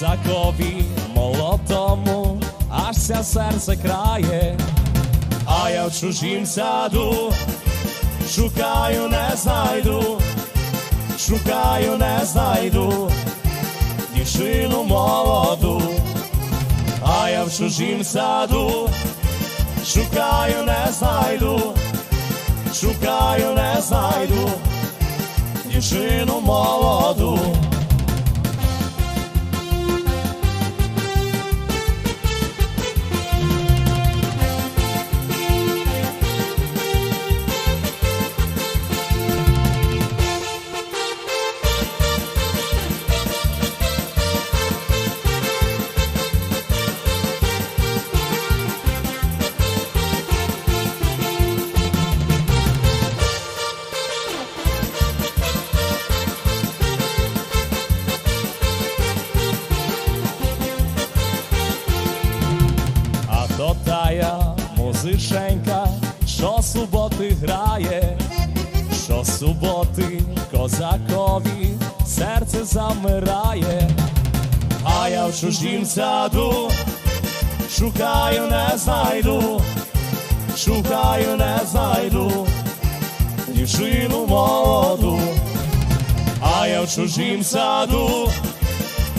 козакові молодому, аж ся серце крає, а я в чужім саду шукаю, не знайду, шукаю, не знайду, дівчину молоду, а я в чужім саду шукаю, не знайду, шукаю, не знайду, дівчину молоду. Тая що суботи грає, що суботи козакові серце замирає, а я в чужім саду шукаю, не знайду, шукаю, не знайду, дівчину молоду, а я в чужім саду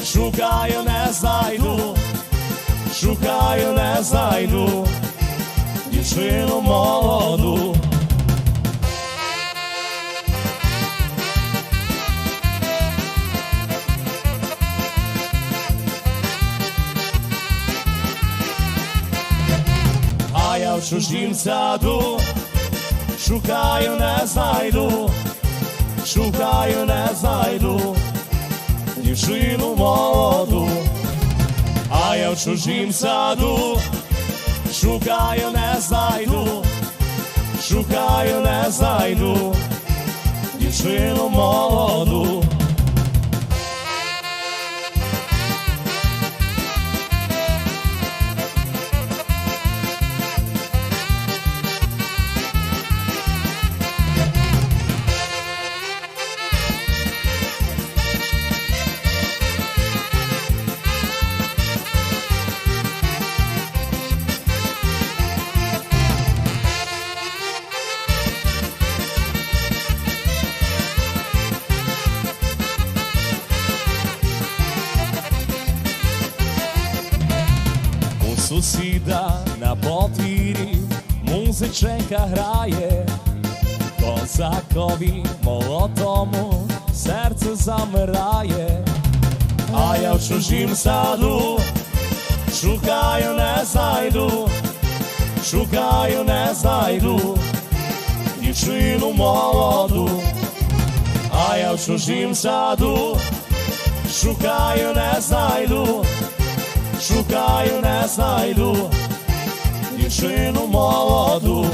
шукаю, не знайду шукаю, не знайду дівчину молоду. А я в чужім саду шукаю, не знайду, шукаю, не знайду дівчину молоду а я в чужім саду шукаю, не знайду, шукаю, не знайду дівчину молоду. Сусіда на подвір'ї музиченька грає, козакові молодому серце замирає, а я в чужім саду шукаю, не знайду, шукаю, не знайду дівчину молоду, а я в чужім саду шукаю, не знайду шукаю, знайду дівчину молоду.